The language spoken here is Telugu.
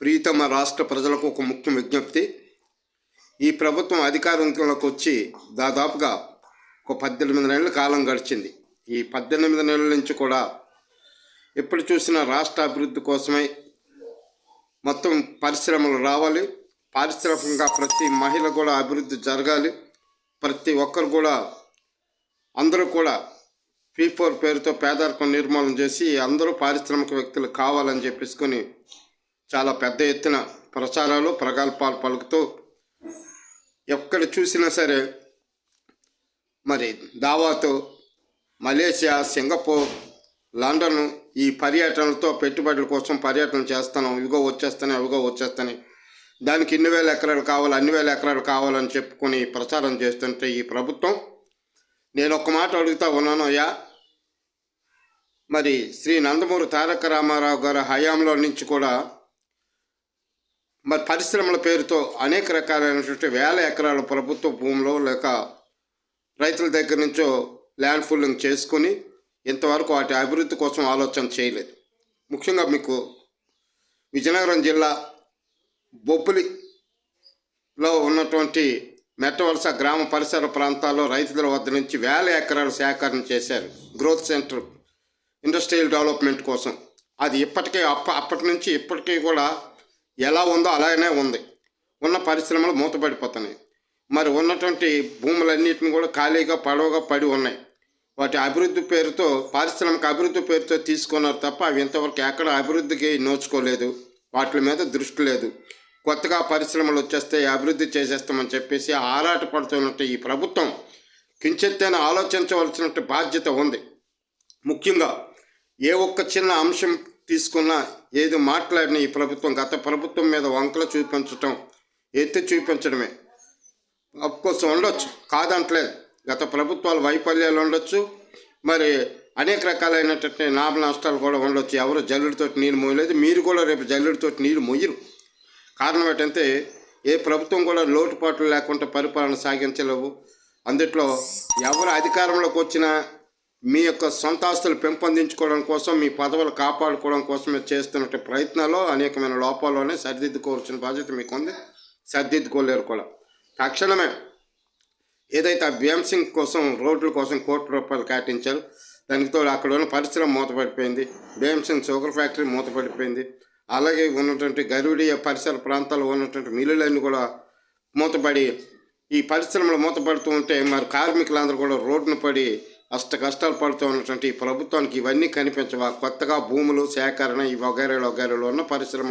ప్రీతమ రాష్ట్ర ప్రజలకు ఒక ముఖ్య విజ్ఞప్తి. ఈ ప్రభుత్వం అధికారంలోకి వచ్చి దాదాపుగా ఒక పద్దెనిమిది నెలల కాలం గడిచింది. ఈ పద్దెనిమిది నెలల నుంచి కూడా ఎప్పుడు చూసినా రాష్ట్ర అభివృద్ధి కోసమై మొత్తం పరిశ్రమలు రావాలి. పారిశ్రామికంగా ప్రతి మహిళ కూడా అభివృద్ధి జరగాలి. ప్రతి ఒక్కరు కూడా అందరూ కూడా పీ ఫోర్ పేరుతో పేదరికం నిర్మూలన చేసి అందరూ పారిశ్రామిక వ్యక్తులు కావాలని చెప్పేసుకొని చాలా పెద్ద ఎత్తున ప్రచారాలు ప్రగల్భాలు పలుకుతూ ఎక్కడ చూసినా సరే మరి దావాతో మలేషియా సింగపూర్ లండన్ ఈ పర్యటనలతో పెట్టుబడుల కోసం పర్యటన చేస్తాను ఇవిగో వచ్చేస్తాను అవిగో వచ్చేస్తాను దానికి ఇన్ని వేల ఎకరాలు కావాలి అన్ని వేల ఎకరాలు కావాలని చెప్పుకొని ప్రచారం చేస్తుంటే ఈ ప్రభుత్వం నేను ఒక మాట అడుగుతా ఉన్నాను అయ్యా. మరి శ్రీ నందమూరి తారక రామారావు గారి హయాంలో నుంచి కూడా మరి పరిశ్రమల పేరుతో అనేక రకాలైనటువంటి వేల ఎకరాల ప్రభుత్వ భూములో లేక రైతుల దగ్గర నుంచో ల్యాండ్ ఫుల్లింగ్ చేసుకొని ఇంతవరకు వాటి అభివృద్ధి కోసం ఆలోచన చేయలేదు. ముఖ్యంగా మీకు విజయనగరం జిల్లా బొబ్బులిలో ఉన్నటువంటి మెట్టవలస గ్రామ పరిసర ప్రాంతాల్లో రైతుల వద్ద నుంచి వేల ఎకరాలు సేకరణ చేశారు గ్రోత్ సెంటర్ ఇండస్ట్రియల్ డెవలప్మెంట్ కోసం. అది ఇప్పటికే అప్ప అప్పటి నుంచి ఇప్పటికీ కూడా ఎలా ఉందో అలాగనే ఉంది. ఉన్న పరిశ్రమలు మూతపడిపోతున్నాయి. మరి ఉన్నటువంటి భూములన్నింటిని కూడా ఖాళీగా పడవగా పడి ఉన్నాయి. వాటి అభివృద్ధి పేరుతో పారిశ్రామిక అభివృద్ధి పేరుతో తీసుకున్నారు తప్ప అవి ఇంతవరకు ఎక్కడ అభివృద్ధికి నోచుకోలేదు. వాటి మీద దృష్టి లేదు. కొత్తగా పరిశ్రమలు వచ్చేస్తే అభివృద్ధి చేసేస్తామని చెప్పేసి ఆరాట పడుతున్నట్టు ఈ ప్రభుత్వం కించెత్తైన ఆలోచించవలసినట్టు బాధ్యత ఉంది. ముఖ్యంగా ఏ ఒక్క చిన్న అంశం తీసుకున్న ఏది మాట్లాడిన ఈ ప్రభుత్వం గత ప్రభుత్వం మీద వంకలు చూపించటం ఎత్తి చూపించడమే. అఫ్కోర్స్ ఉండొచ్చు. కాదంటలేదు. గత ప్రభుత్వాల వైఫల్యాలు ఉండొచ్చు. మరి అనేక రకాలైనటువంటి లాభ నష్టాలు కూడా ఉండొచ్చు. ఎవరు జల్లుడితో నీరు మోయలేదు. మీరు కూడా రేపు జల్లుడితో నీరు మొయ్యరు కారణం ఏంటంటే ఏ ప్రభుత్వం కూడా లోటుపాట్లు లేకుండా పరిపాలన సాగించలేవు. అందుట్లో ఎవరు అధికారంలోకి వచ్చినా మీ యొక్క సొంత ఆస్తులు పెంపొందించుకోవడం కోసం మీ పదవులు కాపాడుకోవడం కోసమే చేస్తున్న ప్రయత్నాల్లో అనేకమైన లోపాల్లోనే సరిదిద్దుకోవాల్సిన బాధ్యత మీకు ఉంది సరిదిద్దుకోలేరు కూడా. తక్షణమే ఏదైతే ఆ బ్యాంసింగ్ కోసం రోడ్ల కోసం కోటి రూపాయలు కేటాయించారు దానికి తోడు అక్కడ ఉన్న పరిశ్రమ మూతపడిపోయింది. భీమసింగ్ షుగర్ ఫ్యాక్టరీ మూతపడిపోయింది. అలాగే ఉన్నటువంటి గరుడియ పరిసర ప్రాంతాల్లో ఉన్నటువంటి మిల్లులన్నీ కూడా మూతపడి ఈ పరిశ్రమలు మూతపడుతూ ఉంటే మరి కార్మికులందరూ కూడా రోడ్డున పడి అష్ట కష్టాలు పడుతూ ఉన్నటువంటి ప్రభుత్వానికి ఇవన్నీ కనిపించవా? కొత్తగా భూములు సేకరణ ఈ వగైరా వగైరాలు ఉన్న పరిశ్రమలు